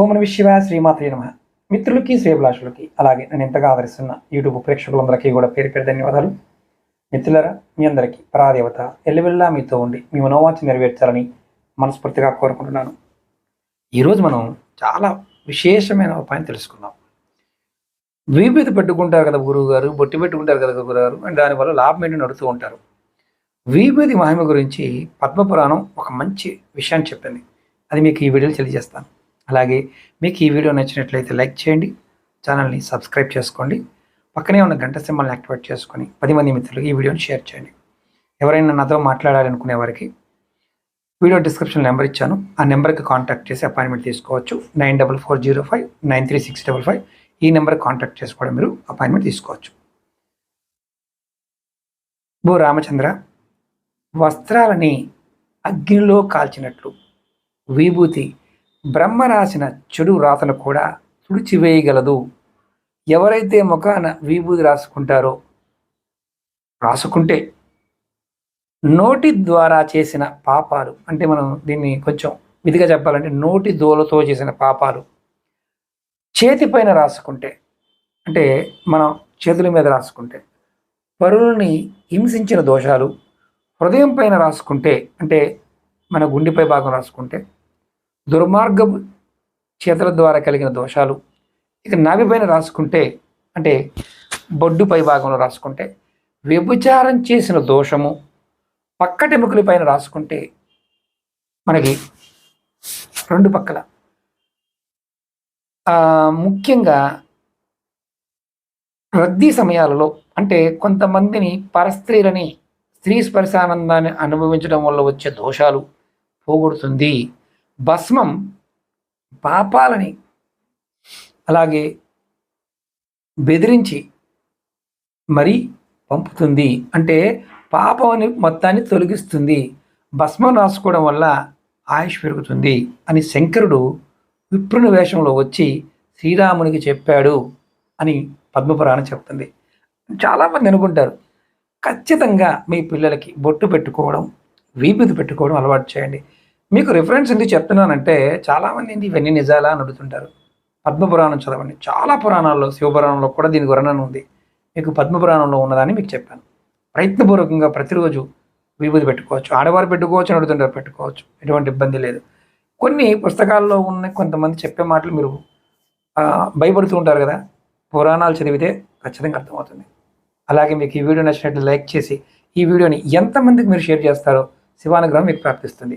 ఓం నమ శివ నమ. మిత్రులకి శ్రీభిలాషులకి అలాగే నేను ఎంతగా ఆదరిస్తున్న యూట్యూబ్ ప్రేక్షకులందరికీ కూడా పేరు పేరు ధన్యవాదాలు. మిత్రులరా మీ అందరికీ పరాదేవత ఎల్లవెల్లా మీతో ఉండి మీ మనోవాంఛ నెరవేర్చాలని మనస్ఫూర్తిగా కోరుకుంటున్నాను. ఈరోజు మనం చాలా విశేషమైన ఉపాయం తెలుసుకుందాం. వీపీతి పెట్టుకుంటారు కదా గురువు గారు బొట్టి పెట్టుకుంటారు కదా గురువు గారు అండ్ దానివల్ల లాభం ఏంటి నడుతూ ఉంటారు. వీపీతి మహిమ గురించి పద్మపురాణం ఒక మంచి విషయాన్ని చెప్పింది అది మీకు ఈ వీడియోలో తెలియజేస్తాను. అలాగే మీకు ఈ వీడియో నచ్చినట్లయితే లైక్ చేయండి ఛానల్ని సబ్స్క్రైబ్ చేసుకోండి పక్కనే ఉన్న గంట సింబల్ని యాక్టివేట్ చేసుకొని పది మంది మిత్రులకు ఈ వీడియోని షేర్ చేయండి. ఎవరైనా నాతో మాట్లాడాలనుకునే వారికి వీడియో డిస్క్రిప్షన్ నెంబర్ ఇచ్చాను. ఆ నెంబర్కి కాంటాక్ట్ చేసి అపాయింట్మెంట్ తీసుకోవచ్చు. Nine double four zero five nine three six double five ఈ నెంబర్కి కాంటాక్ట్ చేసి కూడా మీరు అపాయింట్మెంట్ తీసుకోవచ్చు. భూ రామచంద్ర వస్త్రాలని అగ్నిలో కాల్చినట్లు విభూతి బ్రహ్మ రాసిన చెడు రాతను కూడా తుడిచివేయగలదు. ఎవరైతే ముఖాన విభూతి రాసుకుంటారో రాసుకుంటే నోటి ద్వారా చేసిన పాపాలు అంటే మనం దీన్ని కొంచెం విధిగా చెప్పాలంటే నోటి దోలతో చేసిన పాపాలు చేతిపైన రాసుకుంటే అంటే మనం చేతుల మీద రాసుకుంటే పరులని హింసించిన దోషాలు హృదయం పైన రాసుకుంటే అంటే మన గుండెపై భాగం రాసుకుంటే దుర్మార్గపు చేతుల ద్వారా కలిగిన దోషాలు. ఇక నాభి పైన రాసుకుంటే అంటే బొడ్డు పై భాగంలో రాసుకుంటే వ్యభిచారం చేసిన దోషము పక్కటెముకల పైన రాసుకుంటే మనకి రెండు పక్కల. ముఖ్యంగా రద్దీ సమయాలలో అంటే కొంతమందిని పరస్త్రీలని స్త్రీ స్పర్శానందాన్ని అనుభవించడం వల్ల వచ్చే దోషాలు పోగొడుతుంది. భస్మం పాపాలని అలాగే బెదిరించి మరీ పంపుతుంది. అంటే పాపం మొత్తాన్ని తొలగిస్తుంది. భస్మం రాసుకోవడం వల్ల ఆయుష్ పెరుగుతుంది అని శంకరుడు విప్రుని వేషంలో వచ్చి శ్రీరామునికి చెప్పాడు అని పద్మపురాణం చెప్తుంది. చాలామంది అనుకుంటారు ఖచ్చితంగా మీ పిల్లలకి బొట్టు పెట్టుకోవడం వీపుది పెట్టుకోవడం అలవాటు చేయండి. మీకు రిఫరెన్స్ ఎందుకు చెప్తున్నానంటే చాలామంది ఏంటి ఇవన్నీ నిజాలా అని అడుగుతుంటారు. పద్మపురాణం చదవండి. చాలా పురాణాల్లో శివపురాణంలో కూడా దీని వర్ణన ఉంది. మీకు పద్మపురాణంలో ఉన్నదని మీకు చెప్పాను. ప్రయత్నపూర్వకంగా ప్రతిరోజు విభూతి పెట్టుకోవచ్చు. ఆడవారు పెట్టుకోవచ్చు అని అడుగుతుంటారు పెట్టుకోవచ్చు. ఎటువంటి ఇబ్బంది లేదు. కొన్ని పుస్తకాల్లో ఉన్న కొంతమంది చెప్పే మాటలు మీరు భయపడుతూ ఉంటారు కదా. పురాణాలు చదివితే ఖచ్చితంగా అర్థమవుతుంది. అలాగే మీకు ఈ వీడియో నచ్చినట్లు లైక్ చేసి ఈ వీడియోని ఎంతమందికి మీరు షేర్ చేస్తారో శివానుగ్రహం మీకు ప్రాప్తిస్తుంది.